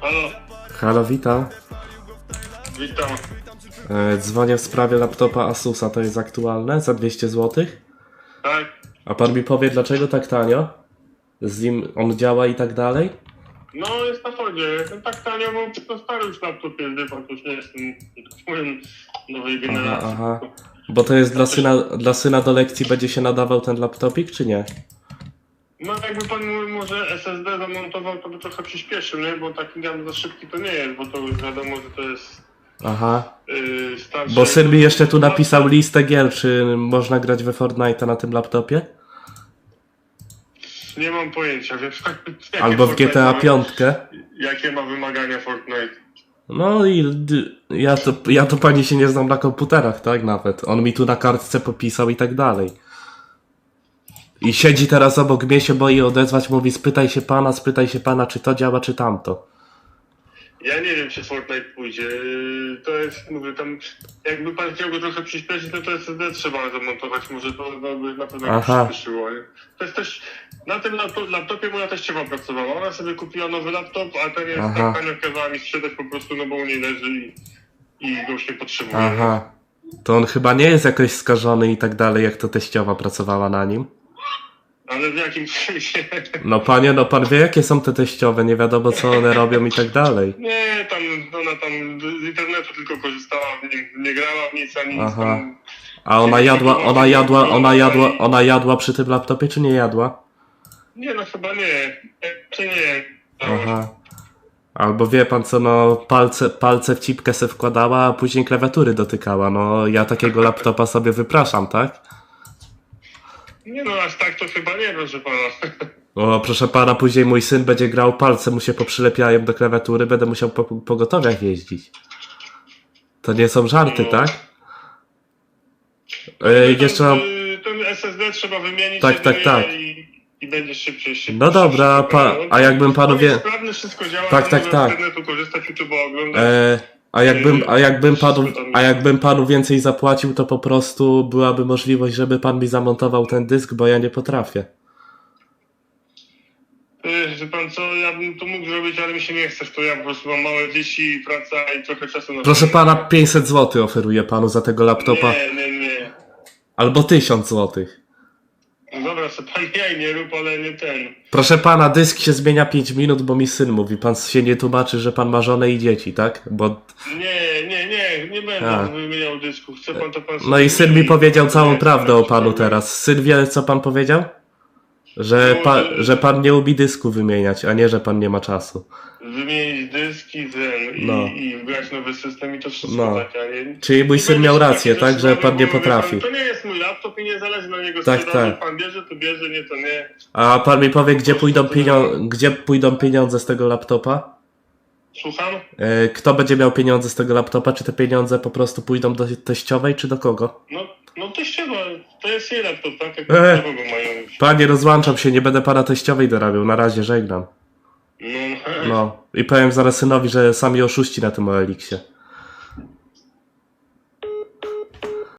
Halo, Halo, witam. witam. E, dzwonię w sprawie laptopa Asusa, to jest aktualne, za 200 zł. Tak? A pan mi powie, dlaczego tak tanio? Z nim on działa i tak dalej? No, jest na chodzie. Tak tanio, bo to stary już laptop jest, wie pan, to już nie jest ten, powiem, nowej Aha, generacji. aha. Bo to jest dla syna, dla syna do lekcji, będzie się nadawał ten laptopik, czy nie? No, jakby pan mu- może SSD zamontował, to by trochę przyspieszył, nie? Bo taki gam za szybki to nie jest, bo to już wiadomo, że to jest Aha. yy, starszy. Bo syn mi jeszcze tu napisał listę gier, czy można grać we Fortnite'a na tym laptopie? Nie mam pojęcia, wie pan. jakie Albo w Fortnite GTA ma- 5. Jakie ma wymagania Fortnite? No i d- ja to, ja to pani się nie znam na komputerach, tak nawet. On mi tu na kartce popisał i tak dalej. I siedzi teraz obok mnie, się boi odezwać, mówi spytaj się pana, spytaj się pana, czy to działa, czy tamto. Ja nie wiem, czy Fortnite pójdzie. Yy, To jest, mówię, tam, jakby pan chciał go trochę przyspieszyć, no to SSD trzeba zamontować, może to no, by na pewno Aha. przyspieszyło. To jest też, na tym laptop, laptopie moja teściowa pracowała, ona sobie kupiła nowy laptop, a ten jest Aha. tak tanio kazała mi sprzedać po prostu, no bo u niej leży i, i go już nie potrzebuje. Aha. To on chyba nie jest jakoś skażony i tak dalej, jak to teściowa pracowała na nim. Ale w jakim sensie? No panie, no pan wie, jakie są te teściowe, nie wiadomo co one robią i tak dalej. Nie, tam, ona tam z internetu tylko korzystała, w nim, nie grała w nic, ani nic Aha. tam. A ona jadła, ona jadła, ona jadła, ona jadła przy tym laptopie, czy nie jadła? Nie, no chyba nie. Czy nie? Aha. Albo wie pan co, no palce, palce w cipkę se wkładała, a później klawiatury dotykała. No ja takiego laptopa sobie wypraszam, tak? Nie no, aż tak to chyba nie, proszę pana. O, proszę pana, później mój syn będzie grał, palce mu się poprzylepiają do klawiatury, będę musiał po, po gotowiach jeździć. To nie są żarty, No. tak? E, jeszcze mam... Ten, ten SSD trzeba wymienić. Tak, tak, tak. I, I będzie szybciej, szybciej. No dobra, szybciej pa- a jakbym panu wie- jest Sprawne wszystko działa, Tak, tak, tak. z internetu korzystać, YouTube'a oglądać. E, a jakbym, a jakbym panu, a jakbym panu więcej zapłacił, to po prostu byłaby możliwość, żeby pan mi zamontował ten dysk, bo ja nie potrafię. Yy, Wie pan co, ja bym to mógł zrobić, ale mi się nie chce to. Ja po prostu mam małe dzieci, praca i trochę czasu na Proszę pana, 500 zł oferuję panu za tego laptopa. Nie, nie, nie. Albo 1000 zł. No dobra, co pan jaj nie rób, ale nie ten. Proszę pana, dysk się zmienia 5 minut, bo mi syn mówi. Pan się nie tłumaczy, że pan ma żonę i dzieci, tak? Bo... Nie, nie, nie, nie będę A. wymieniał dysku. Chce pan to pan No i syn mi powiedział całą prawdę o panu teraz. Syn wie, co pan powiedział? Że, No, pa, że- pan nie lubi dysku wymieniać, a nie, że pan nie ma czasu. Wymienić dyski, ten i, No. i wgrać nowy system i to wszystko No. tak, a nie... Czyli mój syn miał rację, tak? Że pan nie potrafi. Pan, to nie jest mój laptop i nie zależy na niego Tak, sprzedaży. tak. Pan bierze, to bierze, nie to nie. A pan mi powie, gdzie pójdą, pienio- gdzie pójdą pieniądze z tego laptopa? Słucham? E, Kto będzie miał pieniądze z tego laptopa? Czy te pieniądze po prostu pójdą do teściowej, czy do kogo? No, no to ściema, to jest jej laptop, tak? Jak E. kogo mają już? Panie, rozłączam się, nie będę pana teściowej dorabiał. Na razie, żegnam. No, No. I powiem zaraz synowi, że sami oszuści na tym OLX-ie.